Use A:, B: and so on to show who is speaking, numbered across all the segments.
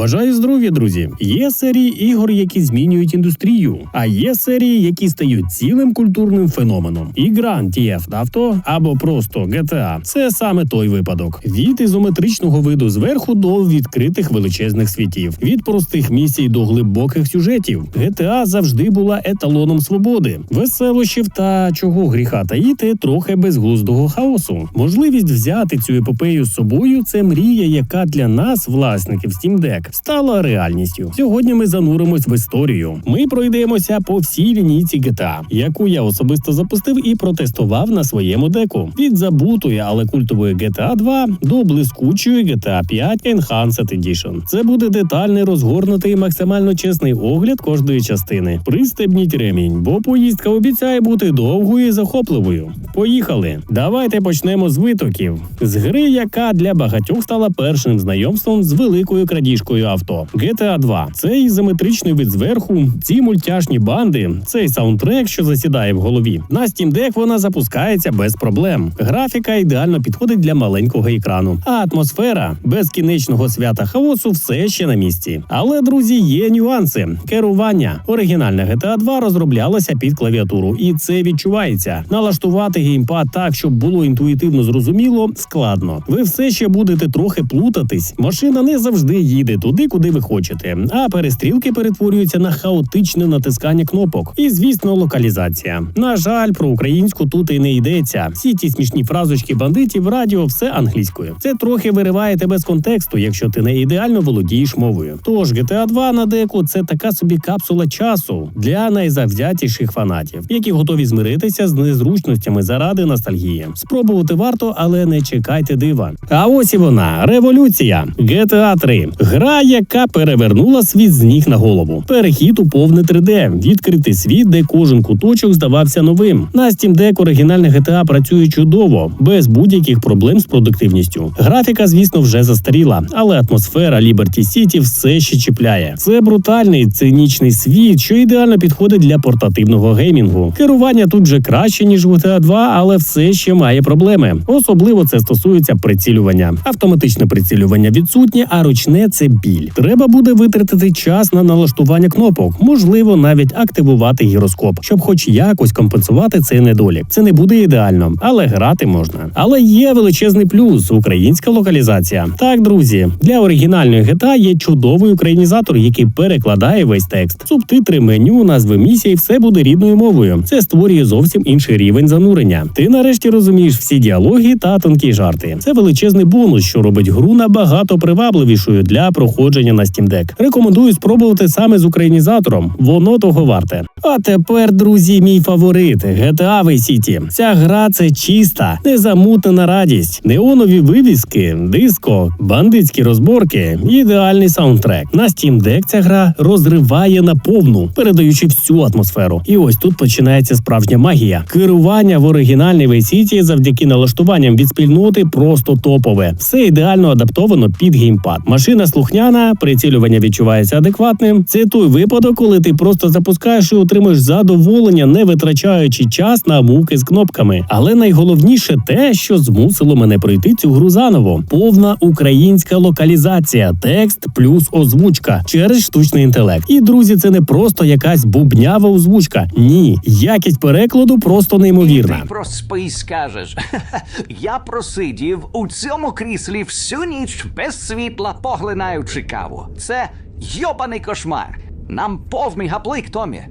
A: Бажаю здоров'я, друзі! Є серії ігор, які змінюють індустрію, а є серії, які стають цілим культурним феноменом. І Grand Theft Auto або просто GTA – це саме той випадок. Від ізометричного виду зверху до відкритих величезних світів, від простих місій до глибоких сюжетів. GTA завжди була еталоном свободи, веселощів та чого гріха таїти трохи безглуздого хаосу. Можливість взяти цю епопею з собою це мрія, яка для нас, власників Steam Deck, стала реальністю. Сьогодні ми зануримось в історію. Ми пройдемося по всій лінійці GTA, яку я особисто запустив і протестував на своєму деку. Від забутої, але культової GTA 2 до блискучої GTA 5 Enhanced Edition. Це буде детальний, розгорнутий максимально чесний огляд кожної частини. Пристебніть ремінь, бо поїздка обіцяє бути довгою і захопливою. Поїхали! Давайте почнемо з витоків. З гри, яка для багатьох стала першим знайомством з великою крадіжкою авто. GTA 2. Цей ізометричний вид зверху, ці мультяшні банди, цей саундтрек, що засідає в голові. На Steam Deck вона запускається без проблем. Графіка ідеально підходить для маленького екрану. А атмосфера безкінечного свята хаосу все ще на місці. Але друзі, є нюанси. Керування. Оригінальна GTA 2 розроблялася під клавіатуру, і це відчувається. Налаштувати геймпад так, щоб було інтуїтивно зрозуміло, складно. Ви все ще будете трохи плутатись. Машина не завжди їде туди, куди ви хочете, а перестрілки перетворюються на хаотичне натискання кнопок. І звісно, локалізація. На жаль, про українську тут і не йдеться. Всі ті смішні фразочки бандитів, радіо, все англійською. Це трохи вириває тебе з контексту, якщо ти не ідеально володієш мовою. Тож GTA 2 на деку це така собі капсула часу для найзавзятіших фанатів, які готові змиритися з незручностями заради ностальгії. Спробувати варто, але не чекайте дива. А ось і вона революція. GTA 3. Гра, яка перевернула світ з ніг на голову. Перехід у повне 3D, відкритий світ, де кожен куточок здавався новим. На Steam Deck оригінальне GTA працює чудово, без будь-яких проблем з продуктивністю. Графіка, звісно, вже застаріла, але атмосфера Liberty City все ще чіпляє. Це брутальний цинічний світ, що ідеально підходить для портативного геймінгу. Керування тут же краще ніж в GTA 2, але все ще має проблеми. Особливо це стосується прицілювання. Автоматичне прицілювання відсутнє, а ручне це біль. Треба буде витратити час на налаштування кнопок, можливо, навіть активувати гіроскоп, щоб хоч якось компенсувати цей недолік. Це не буде ідеально, але грати можна. Але є величезний плюс українська локалізація. Так, друзі, для оригінальної GTA є чудовий українізатор, який перекладає весь текст. Субтитри, меню, назви місій, все буде рідною мовою. Це створює зовсім інший рівень занурення. Ти нарешті розумієш всі діалоги та тонкі жарти. Це величезний бонус, що робить гру набагато привабливішою для проходження на Steam Deck. Рекомендую спробувати саме з українізатором. Воно того варте. А тепер, друзі, мій фаворит GTA Vice City. Ця гра це чиста, незамутнена радість, неонові вивіски, диско, бандитські розборки, ідеальний саундтрек. На Steam Deck ця гра розриває на повну, передаючи всю атмосферу. І ось тут починається справжня магія. Керування в оригінальній Vice City завдяки налаштуванням від спільноти просто топове. Все ідеально адаптовано під геймпад. Машина слухняна, прицілювання відчувається адекватним. Це той випадок, коли ти просто запускаєш і отримуєш задоволення, не витрачаючи час на муки з кнопками. Але найголовніше те, що змусило мене пройти цю гру заново: повна українська локалізація, текст плюс озвучка через штучний інтелект. І друзі, це не просто якась бубнява озвучка. Ні, якість перекладу просто неймовірна.
B: Ти про спи скажеш. Я просидів у цьому кріслі всю ніч без світла, поглинаючи каву. Це йобаний кошмар. Нам повний гаплик, Томі.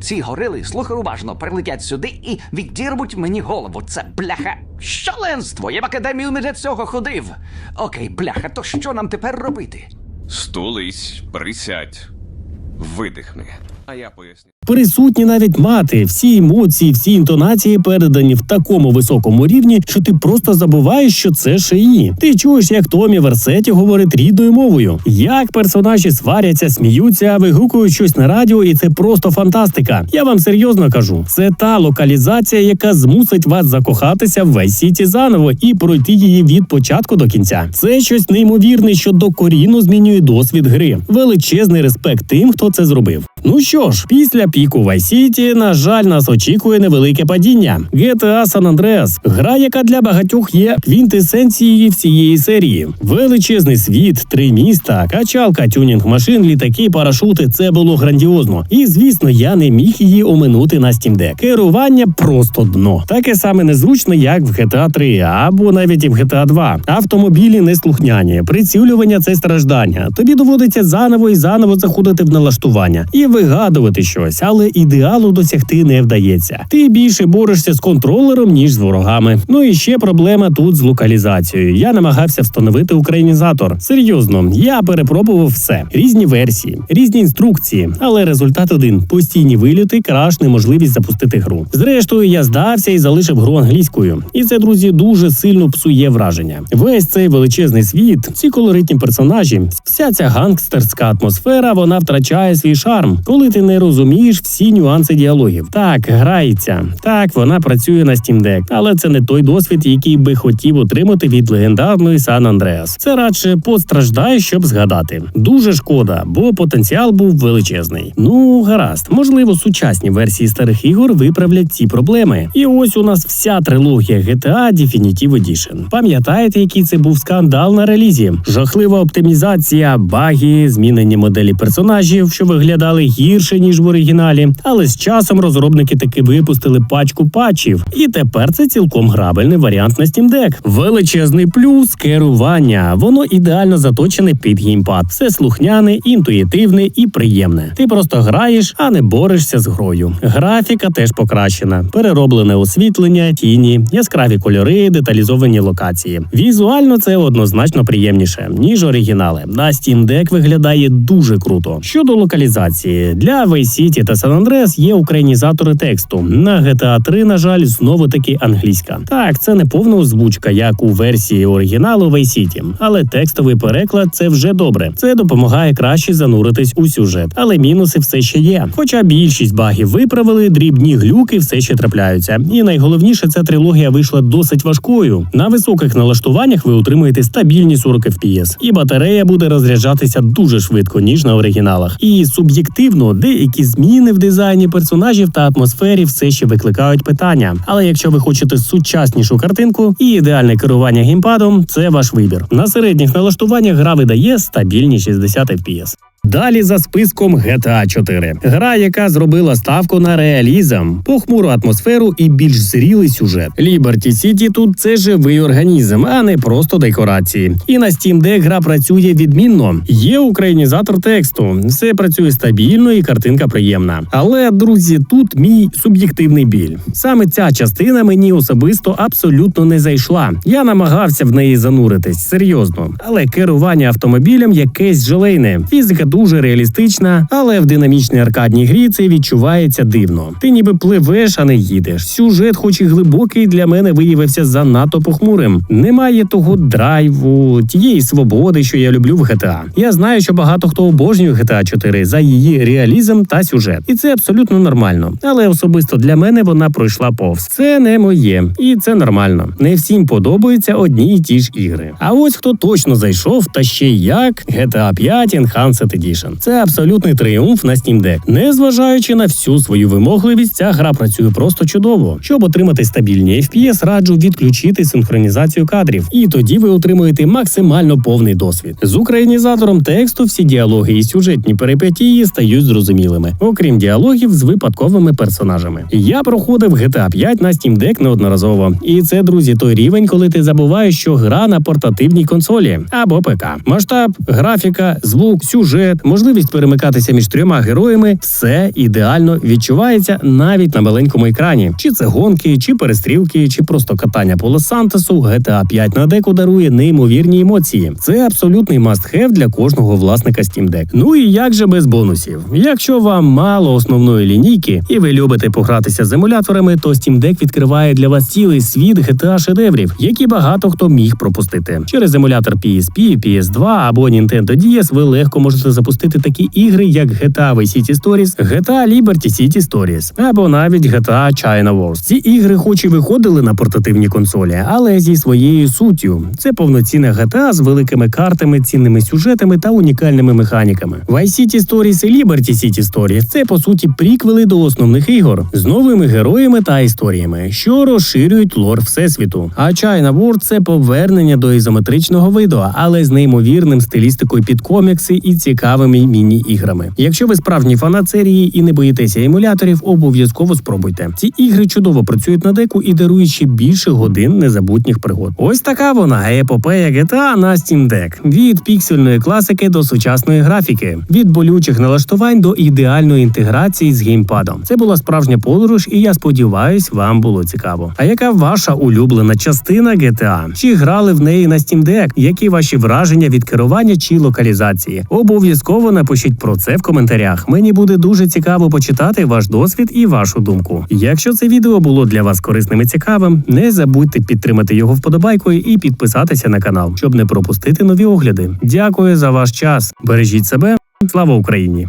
B: Ці горили, слухай уважно, прилетять сюди і відірвуть мені голову. Це бляха. Шаленство! Я в академію не для цього ходив. Окей, бляха, то що нам тепер робити?
C: Стулись, присядь, видихни. А я поясню.
A: Присутні навіть мати, всі емоції, всі інтонації передані в такому високому рівні, що ти просто забуваєш, що це шиї. Ти чуєш, як Томі Версеті говорить рідною мовою, як персонажі сваряться, сміються, вигукують щось на радіо, і це просто фантастика. Я вам серйозно кажу, це та локалізація, яка змусить вас закохатися в весь сіті заново і пройти її від початку до кінця. Це щось неймовірне, що докорінно змінює досвід гри. Величезний респект тим, хто це зробив. Ну що ж, після піку City, на жаль, нас очікує невелике падіння. GTA San Andreas – гра, яка для багатьох є квінтесенцією всієї серії. Величезний світ, три міста, качалка, тюнінг машин, літаки, парашути. Це було грандіозно. І звісно, я не міг її оминути на Steam Deck. Керування просто дно. Таке саме незручно, як в GTA 3 або навіть і в GTA 2. Автомобілі неслухняні, прицілювання це страждання. Тобі доводиться заново і заново заходити в налаштування і вигадувати щось, але ідеалу досягти не вдається. Ти більше борешся з контролером ніж з ворогами. Ну і ще проблема тут з локалізацією. Я намагався встановити українізатор. Серйозно, я перепробував все: різні версії, різні інструкції, але результат один: постійні вильоти, краш, неможливість запустити гру. Зрештою, я здався і залишив гру англійською. І це, друзі, дуже сильно псує враження. Весь цей величезний світ, ці колоритні персонажі, вся ця гангстерська атмосфера, вона втрачає свій шарм, коли ти не розумієш всі нюанси діалогів. Так, грається, так вона працює на Steam Deck, але це не той досвід, який би хотів отримати від легендарної San Andreas. Це радше постраждає, щоб згадати. Дуже шкода, бо потенціал був величезний. Ну гаразд, можливо, сучасні версії старих ігор виправлять ці проблеми. І ось у нас вся трилогія GTA Definitive Edition. Пам'ятаєте, який це був скандал на релізі? Жахлива оптимізація, баги, змінені моделі персонажів, що виглядали гірше ніж в оригіналі. Але з часом розробники таки випустили пачку патчів, і тепер це цілком грабельний варіант на Steam Deck. Величезний плюс керування. Воно ідеально заточене під геймпад. Все слухняне, інтуїтивне і приємне. Ти просто граєш, а не борешся з грою. Графіка теж покращена, перероблене освітлення, тіні, яскраві кольори, деталізовані локації. Візуально це однозначно приємніше ніж оригінали. На Steam Deck виглядає дуже круто. Щодо локалізації для Vice City та San Andreas є українізатори тексту. На GTA 3, на жаль, знову таки англійська. Так, це не повна озвучка, як у версії оригіналу Vice City, але текстовий переклад це вже добре. Це допомагає краще зануритись у сюжет, але мінуси все ще є. Хоча більшість багів виправили, дрібні глюки все ще трапляються. І найголовніше, ця трилогія вийшла досить важкою. На високих налаштуваннях ви отримуєте стабільні 40 FPS, і батарея буде розряджатися дуже швидко, ніж на оригіналах. І суб'єктивно, деякі зміни в дизайні персонажів та атмосфері все ще викликають питання. Але якщо ви хочете сучаснішу картинку і ідеальне керування геймпадом, це ваш вибір. На середніх налаштуваннях гра видає стабільні 60 FPS. Далі за списком GTA 4. Гра, яка зробила ставку на реалізм, похмуру атмосферу і більш зрілий сюжет. Liberty City тут це живий організм, а не просто декорації. І на Steam Deck гра працює відмінно. Є українізатор тексту, все працює стабільно і картинка приємна. Але друзі, тут мій суб'єктивний біль. Саме ця частина мені особисто абсолютно не зайшла. Я намагався в неї зануритись серйозно, але керування автомобілем якесь желейне. Фізика дуже реалістична, але в динамічній аркадній грі це відчувається дивно. Ти ніби пливеш, а не їдеш. Сюжет, хоч і глибокий, для мене виявився занадто похмурим. Немає того драйву, тієї свободи, що я люблю в GTA. Я знаю, що багато хто обожнює GTA 4 за її реалізм та сюжет, і це абсолютно нормально. Але особисто для мене вона пройшла повз. Це не моє, і це нормально. Не всім подобаються одні й ті ж ігри. А ось хто точно зайшов, та ще як GTA 5 Enhanced Edition. Це абсолютний тріумф на Steam Deck. Незважаючи на всю свою вимогливість, ця гра працює просто чудово. Щоб отримати стабільні FPS, раджу відключити синхронізацію кадрів, і тоді ви отримуєте максимально повний досвід. З українізатором тексту всі діалоги і сюжетні перипетії стають зрозумілими, окрім діалогів з випадковими персонажами. Я проходив GTA 5 на Steam Deck неодноразово, і це, друзі, той рівень, коли ти забуваєш, що гра на портативній консолі або ПК. Масштаб, графіка, звук, сюжет, можливість перемикатися між трьома героями все ідеально відчувається навіть на маленькому екрані. Чи це гонки, чи перестрілки, чи просто катання по Лос-Сантосу, GTA 5 на деку дарує неймовірні емоції. Це абсолютний must-have для кожного власника Steam Deck. Ну і як же без бонусів? Якщо вам мало основної лінійки і ви любите погратися з емуляторами, то Steam Deck відкриває для вас цілий світ GTA шедеврів, які багато хто міг пропустити. Через емулятор PSP, PS2 або Nintendo DS ви легко можете запустити такі ігри, як GTA Vice City Stories, GTA Liberty City Stories або навіть GTA China Wars. Ці ігри, хоч і виходили на портативні консолі, але зі своєю суттю. Це повноцінна GTA з великими картами, цінними сюжетами та унікальними механіками. Vice City Stories і Liberty City Stories – це по суті приквели до основних ігор з новими героями та історіями, що розширюють лор всесвіту. А China World – це повернення до ізометричного виду, але з неймовірним стилістикою під комікси і цікавими міні-іграми. Якщо ви справжній фанат серії і не боїтеся емуляторів, обов'язково спробуйте. Ці ігри чудово працюють на деку і дарують ще більше годин незабутніх пригод. Ось така вона епопея GTA на Steam Deck. від піксельної класики до сучасної графіки, від болючих налаштувань до ідеальної інтеграції з геймпадом. Це була справжня подорож, і я сподіваюсь, вам було цікаво. А яка ваша улюблена частина GTA? Чи грали в неї на Steam Deck? Які ваші враження від керування чи локалізації? Обов'язково напишіть про це в коментарях. Мені буде дуже цікаво почитати ваш досвід і вашу думку. Якщо це відео було для вас корисним і цікавим, не забудьте підтримати його вподобайкою і підписатися на канал, щоб не пропустити нові огляди. Дякую за ваш час. Бережіть себе. Слава Україні!